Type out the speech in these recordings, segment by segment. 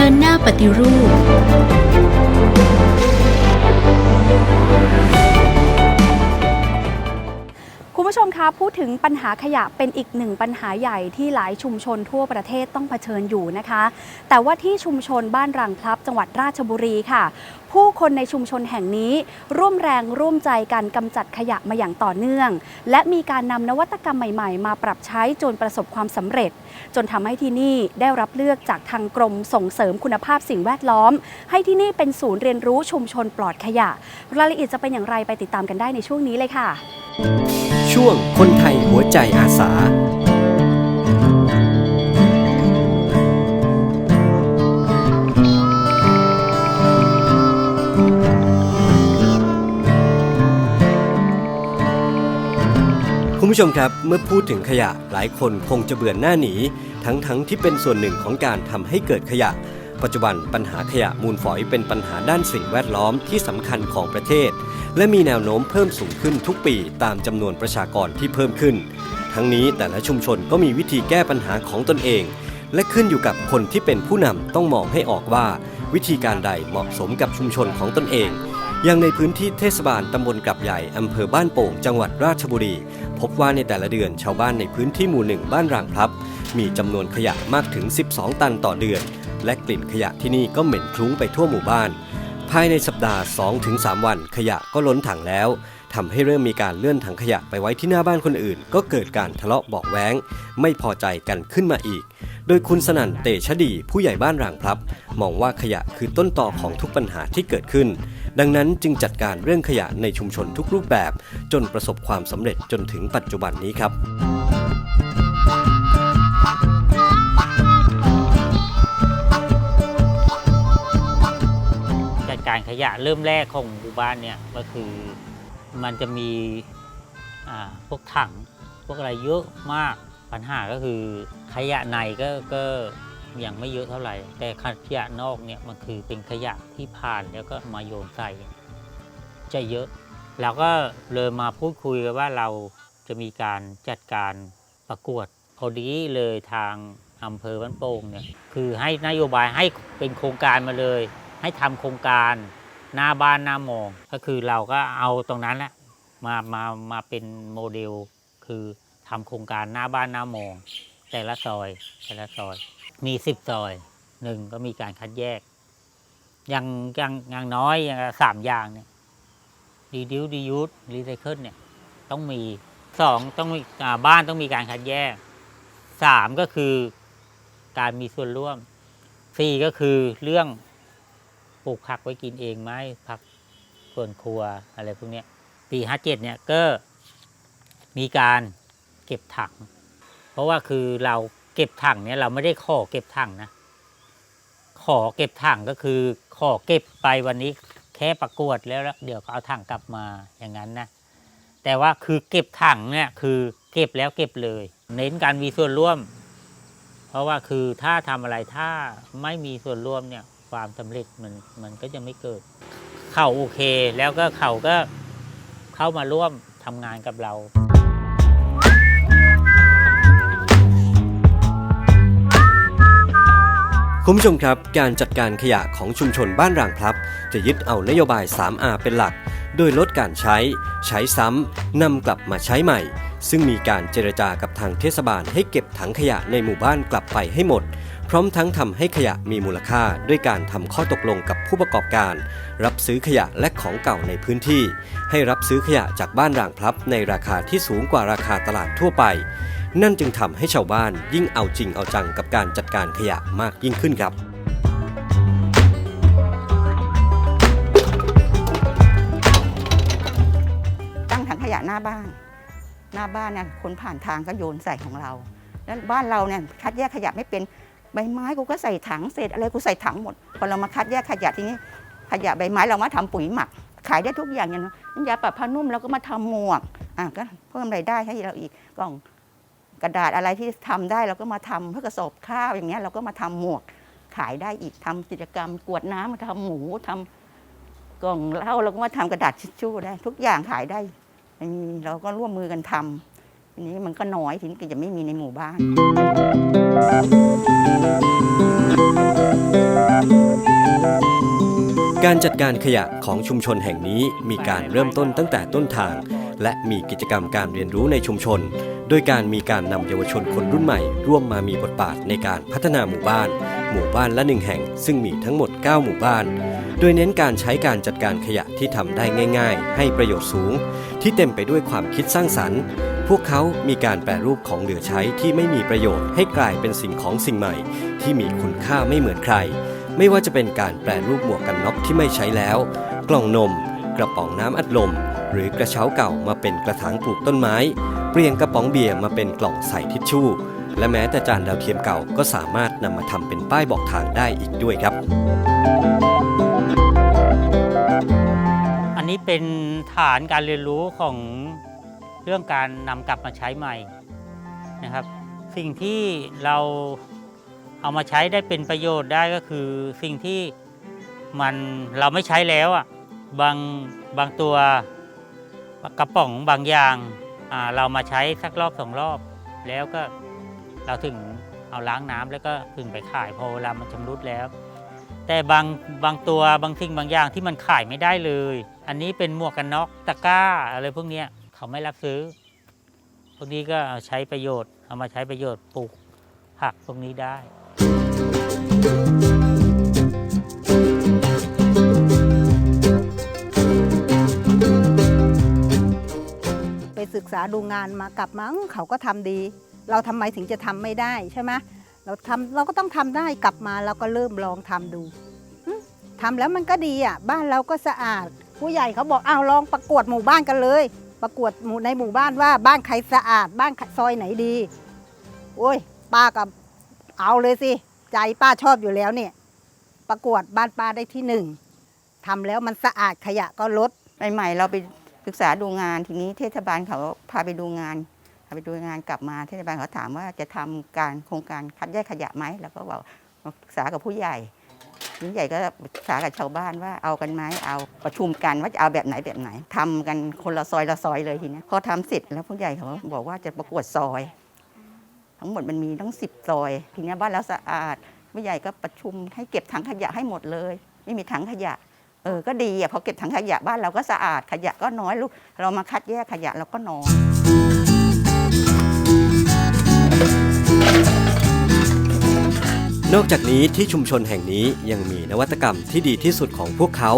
ดินหน้าปฏิรูป ผู้ชมคะพูดถึงปัญหาขยะเป็นอีกหนึ่งปัญหาใหญ่ที่หลายชุมชนทั่วประเทศต้องเผชิญอยู่นะคะ แต่ว่าที่ชุมชนบ้านรังพลับจังหวัดราชบุรีค่ะ ผู้คนในชุมชนแห่งนี้ ร่วมแรงร่วมใจกันกำจัดขยะมาอย่างต่อเนื่อง และมีการนำนวัตกรรมใหม่ๆ มาปรับใช้จนประสบความสำเร็จ จนทำให้ที่นี่ได้รับเลือกจากทางกรมส่งเสริมคุณภาพสิ่งแวดล้อม ให้ที่นี่เป็นศูนย์เรียนรู้ชุมชนปลอดขยะ รายละเอียดจะเป็นอย่างไรไปติดตามกันได้ในช่วงนี้เลยค่ะ ช่วงคนไทยหัวใจอาสา คุณผู้ชมครับเมื่อพูดถึงขยะหลายคนคงจะเบื่อหน้าหนี ทั้งๆทที่เป็นส่วนหนึ่งของการทำให้เกิดขยะ ปัจจุบันปัญหาขยะมูลฝอยเป็นปัญหาด้านสิ่งแวดล้อมที่สำคัญของประเทศ และมีแนวโน้มเพิ่มสูงขึ้นทุกปีตามจำนวนประชากรที่เพิ่มขึ้น ทั้งนี้แต่ละชุมชนก็มีวิธีแก้ปัญหาของตนเอง และขึ้นอยู่กับคนที่เป็นผู้นำต้องมองให้ออกว่า วิธีการใดเหมาะสมกับชุมชนของตนเองอย่างในพื้นที่เทศบาลตำบลกลับใหญ่ อำเภอบ้านโป่ง จังหวัดราชบุรี พบว่าในแต่ละเดือนชาวบ้านในพื้นที่หมู่หนึ่งบ้านรางพลับ มีจำนวนขยะมากถึง 12 ตันต่อเดือน และกลิ่นขยะที่นี่ก็เหม็นคลุ้งไปทั่วหมู่บ้าน ภายในสัปดาห์ 2-3 วัน ขยะก็ล้นถังแล้วทำให้เริ่มมีการเลื่อนถังขยะไปไว้ที่หน้าบ้านคนอื่น ก็เกิดการทะเลาะเบาะแว้งไม่พอใจกันขึ้นมาอีก โดยคุณสนั่นเตชะดี ผู้ใหญ่บ้านรางพลับ มองว่าขยะคือต้นตอของทุกปัญหาที่เกิดขึ้น ดังนั้นจึงจัดการเรื่องขยะในชุมชนทุกรูปแบบ จนประสบความสำเร็จจนถึงปัจจุบันนี้ครับ การขยะเริ่มแรกของหมู่บ้านเนี่ยก็คือมันจะมีพวกถังพวกอะไรเยอะมากปัญหาก็คือขยะในก็ก็ยังไม่เยอะเท่าไหร่ แต่ขยะนอกเนี่ยมันคือเป็นขยะที่ผ่านแล้วก็มาโยนใส่ จะเยอะเราก็เลยมาพูดคุยกันว่าเราจะมีการจัดการประกวดพอดีเลยทางอำเภอบ้านโป่งเนี่ยคือให้นโยบายให้เป็นโครงการมาเลย ให้ทำโครงการหน้าบ้านหน้ามอง ก็คือเราก็เอาตรงนั้นแหละมามามาเป็นโมเดล คือทำโครงการหน้าบ้านหน้ามอง แต่ละซอยแต่ละซอย มีสิบซอยหนึ่งก็มีการคัดแยกอย่างอย่างอย่างน้อยอย่างสามอย่างเนี่ยดีดิวดียูสรีไซเคิลเนี่ยต้องมีสองต้องมีอ่าบ้านต้องมีการคัดแยกสามก็คือการมีส่วนร่วมสี่ก็คือเรื่อง ปลูกผักไว้กินเองไหมผักสวนครัวอะไรพวกนี้ปีห้าเจ็ดเนี่ยก็มีการเก็บถัง เพราะว่าคือเราเก็บถังเนี่ยเราไม่ได้ขอเก็บถังนะ ขอเก็บถังก็คือขอเก็บไปวันนี้แค่ประกวดแล้วเดี๋ยวก็เอาถังกลับมาอย่างนั้นนะ แต่ว่าคือเก็บถังเนี่ยคือเก็บแล้วเก็บเลย เน้นการมีส่วนร่วม เพราะว่าคือถ้าทำอะไรถ้าไม่มีส่วนร่วมเนี่ย ความสำเร็จมันมันก็จะไม่เกิด เขาโอเค แล้วก็เขาก็เข้ามาร่วมทำงานกับเราคุณผู้ชมครับ การจัดการขยะของชุมชนบ้านรางพลับ จะยึดเอานโยบาย 3R เป็นหลัก โดยลดการใช้ ใช้ซ้ำนำกลับมาใช้ใหม่ ซึ่งมีการเจรจากับทางเทศบาลให้เก็บถังขยะในหมู่บ้านกลับไปให้หมด พร้อมทั้งทำให้ขยะมีมูลค่าด้วยการทำข้อตกลงกับผู้ประกอบการ รับซื้อขยะและของเก่าในพื้นที่ ให้รับซื้อขยะจากบ้านรางพลับในราคาที่สูงกว่าราคาตลาดทั่วไป นั่นจึงทำให้ชาวบ้านยิ่งเอาจริงเอาจังกับการจัดการขยะมากยิ่งขึ้นครับตั้งถังขยะหน้าบ้าน หน้าบ้านเนี่ยคนผ่านทางก็โยนใส่ของเรา แล้วบ้านเราเนี่ยคัดแยกขยะไม่เป็น ใบไม้กูก็ใส่ถังเศษอะไรกูใส่ถังหมดพอเรามาคัดแยกขยะทีนี้ขยะใบไม้เรามาทำปุ๋ยหมัก ขายได้ทุกอย่างอย่างน้ำยาปรับผ้านุ่มเราก็มาทำหมวกอะก็เพิ่มรายได้ให้เราอีกกล่องกระดาษอะไรที่ทำได้เราก็มาทำเพื่อกระสอบข้าวอย่างเงี้ยเราก็มาทำหมวกขายได้อีกทำกิจกรรมกวดน้ำมาทำหมูทำกล่องเหล้าเราก็มาทำกระดาษทิชชู่ได้ ทุกอย่างขายได้มีเราก็ร่วมมือกันทำ ทีนี้มันก็น้อยทีนี้ก็จะไม่มีในหมู่บ้าน การจัดการขยะของชุมชนแห่งนี้มีการเริ่มต้นตั้งแต่ต้นทาง และมีกิจกรรมการเรียนรู้ในชุมชน โดยการมีการนำเยาวชนคนรุ่นใหม่ ร่วมมามีบทบาทในการพัฒนาหมู่บ้าน หมู่บ้านละหนึ่งแห่ง ซึ่งมีทั้งหมด 9 หมู่บ้านโดยเน้นการใช้การจัดการขยะที่ทำได้ง่าย ๆ ให้ประโยชน์สูง ที่เต็มไปด้วยความคิดสร้างสรรค์ พวกเขามีการแปรรูปของเหลือใช้ที่ไม่มีประโยชน์ให้กลายเป็นสิ่งของสิ่งใหม่ ที่มีคุณค่าไม่เหมือนใคร ไม่ว่าจะเป็นการแปรรูปหมวกกันน็อกที่ไม่ใช้แล้ว กล่องนม กระป๋องน้ำอัดลม หรือกระเช้าเก่ามาเป็นกระถางปลูกต้นไม้ เปลี่ยนกระป๋องเบียร์มาเป็นกล่องใส่ทิชชู่ และแม้แต่จานดาวเทียมเก่าก็สามารถนำมาทำเป็นป้ายบอกทางได้อีกด้วยครับ อันนี้เป็นฐานการเรียนรู้ของ เรื่องการนำกลับมาใช้ใหม่นะครับ สิ่งที่เราเอามาใช้ได้เป็นประโยชน์ได้ก็คือสิ่งที่มันเราไม่ใช้แล้วอะบางบางตัวกระป๋องบางอย่างาเรามาใช้สักรอบสองรอบ แล้วก็เราถึงเอาล้างน้ำแล้วก็ถึงไปขายพอเวลามันชำรุดแล้ว แต่บางบางตัวบางสิ่งบางอย่างที่มันขายไม่ได้เลย อันนี้เป็นหมวกกันน็อกตะกร้าอะไรพวกเนี้ย เขาไม่รับซื้อ พวกนี้ก็เอาใช้ประโยชน์ เอามาใช้ประโยชน์ปลูกผักพวกนี้ได้ ไปศึกษาดูงานมากลับมาอื้อเขาก็ทำดี เราทำไมถึงจะทำไม่ได้ใช่ไหมเราทำเราก็ต้องทำได้กลับมาเราก็เริ่มลองทำดูอืมทำแล้วมันก็ดีอะ บ้านเราก็สะอาด ผู้ใหญ่เขาบอกอ้าวลองประกวดหมู่บ้านกันเลย ประกวดหมู่ในหมู่บ้านว่าบ้านใครสะอาด บ้านซอยไหนดี โอ้ย ป้าก็เอาเลยสิ ใจป้าชอบอยู่แล้วเนี่ย ประกวดบ้านป้าได้ที่หนึ่งทำแล้วมันสะอาดขยะก็ลด ใหม่ๆเราไปศึกษาดูงานทีนี้เทศบาลเขาพาไปดูงานพาไปดูงานกลับมาเทศบาลเขาถามว่าจะทำการโครงการคัดแยกขยะไหมแล้วก็บอกมาปรึกษากับผู้ใหญ่ ผู้ใหญ่ก็ปรึกษากับชาวบ้านว่าเอากันไหมเอาประชุมกันว่าจะเอาแบบไหนแบบไหนทำกันคนละซอยละซอยเลยทีนี้พอทำเสร็จแล้วผู้ใหญ่เขาบอกว่าจะประกวดซอย ทั้งหมดมันมีทั้งสิบซอย ทีนี้บ้านเราสะอาดผู้ใหญ่ก็ประชุมให้เก็บถังขยะให้หมดเลย ไม่มีถังขยะเออก็ดีอะพอเก็บถังขยะบ้านเราก็สะอาดขยะก็น้อยลูกเรามาคัดแยกขยะเราก็น้อย นอกจากนี้ที่ชุมชนแห่งนี้ยังมีนวัตกรรมที่ดีที่สุดของพวกเขา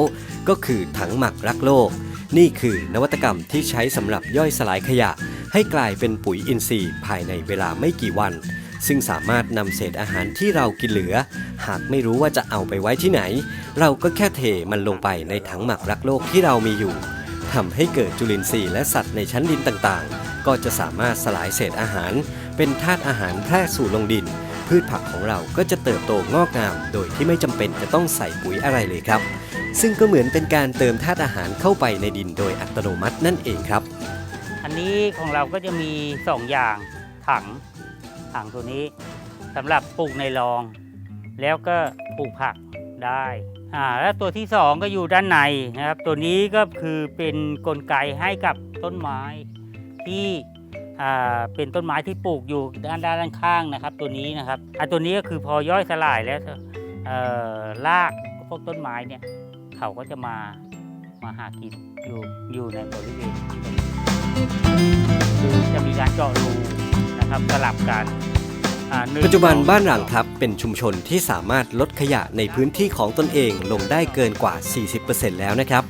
ก็คือถังหมักรักโลก นี่คือนวัตกรรมที่ใช้สำหรับย่อยสลายขยะ ให้กลายเป็นปุ๋ยอินทรีย์ภายในเวลาไม่กี่วัน ซึ่งสามารถนำเศษอาหารที่เรากินเหลือ หากไม่รู้ว่าจะเอาไปไว้ที่ไหน เราก็แค่เทมันลงไปในถังหมักรักโลกที่เรามีอยู่ทำให้เกิดจุลินทรีย์และสัตว์ในชั้นดินต่างๆ ก็จะสามารถสลายเศษอาหาร เป็นธาตุอาหารแพร่สู่ลงดิน พืชผักของเราก็จะเติบโตงอกงาม โดยที่ไม่จำเป็นจะต้องใส่ปุ๋ยอะไรเลยครับ ซึ่งก็เหมือนเป็นการเติมธาตุอาหารเข้าไปในดินโดยอัตโนมัตินั่นเองครับ อันนี้ของเราก็จะมีสองอย่างถังถังตัวนี้สำหรับปลูกในรอง แล้วก็ปลูกผักได้อ่าแล้วตัวที่สองก็อยู่ด้านในนะครับ ตัวนี้ก็คือเป็นกลไกให้กับต้นไม้ที่ เป็นต้นไม้ที่ปลูกอยู่ด้านด้านข้างนะครับ ตัวนี้นะครับอ่าตัวนี้ก็คือพอย่อยสลายแล้วรากพวกต้นไม้เนี่ยเขาก็จะมามาหากินอยู่อยู่ในบริเวณคือจะมีการเจาะรูนะครับสลับกันปัจจุบันบ้านหลังครับเป็นชุมชนที่สามารถลดขยะในพื้นที่ของตนเองลงได้เกินกว่า 40%แล้วนะครับ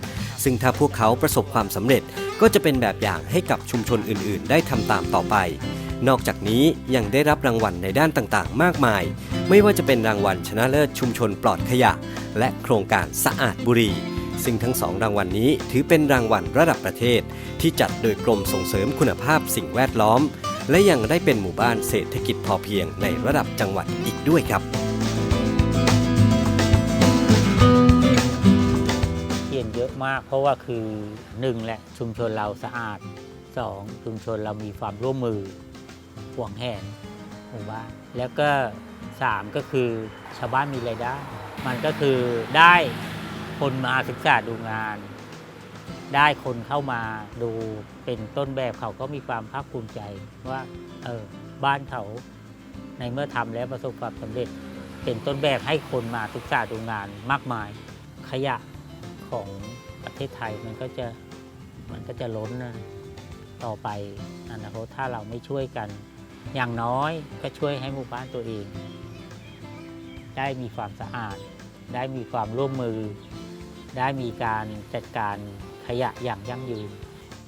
ซึ่งถ้าพวกเขาประสบความสำเร็จก็จะเป็นแบบอย่างให้กับชุมชนอื่นๆ ได้ทำตามต่อไป นอกจากนี้ยังได้รับรางวัลในด้านต่างๆ มากมาย ไม่ว่าจะเป็นรางวัลชนะเลิศชุมชนปลอดขยะ และโครงการสะอาดบุรีซึ่งทั้งสองรางวัลนี้ถือเป็นรางวัลระดับประเทศ ที่จัดโดยกรมส่งเสริมคุณภาพสิ่งแวดล้อม และยังได้เป็นหมู่บ้านเศรษฐกิจพอเพียงในระดับจังหวัดอีกด้วยครับ ยนเยอะมาก เพราะว่าคือหนึ่งแหละชุมชนเราสะอาดสองชุมชนเรามีความร่วมมือห่วงแหนหมู่บ้านแล้วก็สามก็คือชาวบ้านมีรายได้ มันก็คือได้คนมาศึกษาดูงาน ได้คนเข้ามาดูเป็นต้นแบบเขาก็มีความภาคภูมิใจว่าเออบ้านเขาในเมื่อทำแล้วประสบความสำเร็จ เป็นต้นแบบให้คนมาศึกษาดูงานมากมายขยะ ของประเทศไทยมันก็จะมันก็จะล้นนะต่อไปอนาคตถ้าเราไม่ช่วยกัน อย่างน้อยก็ช่วยให้หมู่บ้านตัวเอง ได้มีความสะอาด ได้มีความร่วมมือ ได้มีการจัดการขยะอย่างยั่งยืน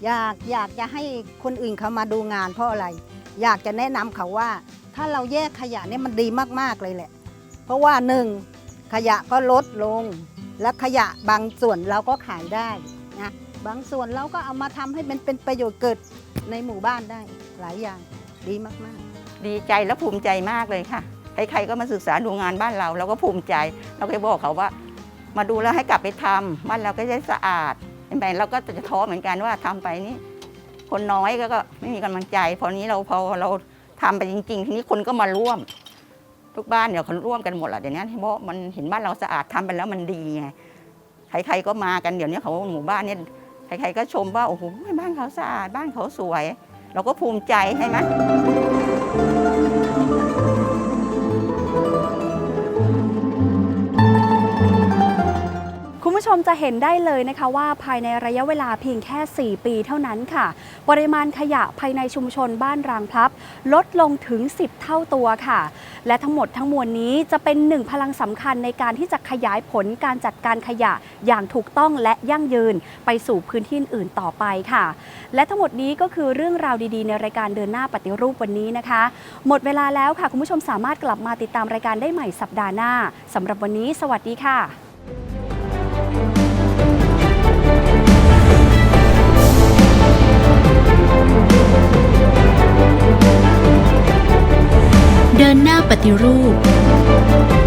อยากอยากจะให้คนอื่นเขามาดูงานเพราะอะไร อยากจะแนะนำเขาว่า ถ้าเราแยกขยะเนี่ยมันดีมากๆเลยแหละ เพราะว่าหนึ่งขยะก็ลดลง และขยะบางส่วนเราก็ขายได้นะบางส่วนเราก็เอามาทำให้มันเป็นประโยชน์เกิดในหมู่บ้านได้หลายอย่างดีมากดีใจและภูมิใจมากเลยค่ะ ใครๆก็มาศึกษาดูงานบ้านเราเราก็ภูมิใจ เราก็บอกเขาว่า มาดูแล้วให้กลับไปทำบ้านเราก็จะสะอาดเห็นไหมเราก็จะท้อเหมือนกันว่าทำไปนี่คนน้อยก็ก็ไม่มีกำลังใจ พอนี้เราพอเราทำไปจริงๆทีนี้คนก็มาร่วม ทุกบ้านเดี๋ยวเขาร่วมกันหมดแหละเดี๋ยวนี้เพราะมันเห็นบ้านเราสะอาดทำไปแล้วมันดีไงใครๆก็มากันเดี๋ยวนี้เขาหมู่บ้านเนี่ยใครๆก็ชมว่าโอ้โหบ้านเขาสะอาดบ้านเขาสวย เราก็ภูมิใจใช่ไหมคุณผู้ชมจะเห็นได้เลยนะคะว่าภายในระยะเวลาเพียงแค่ 4 ปีเท่านั้นค่ะ ปริมาณขยะภายในชุมชนบ้านรางพลับ ลดลงถึง 10 เท่าตัวค่ะ และทั้งหมดทั้งมวลนี้จะเป็นหนึ่งพลังสำคัญในการที่จะขยายผลการจัดการขยะอย่างถูกต้องและยั่งยืนไปสู่พื้นที่อื่นต่อไปค่ะ และทั้งหมดนี้ก็คือเรื่องราวดีๆ ในรายการเดินหน้าปฏิรูปวันนี้นะคะ หมดเวลาแล้วค่ะ คุณผู้ชมสามารถกลับมาติดตามรายการได้ใหม่สัปดาห์หน้าสำหรับวันนี้ สวัสดีค่ะ เดินหน้าปฏิรูป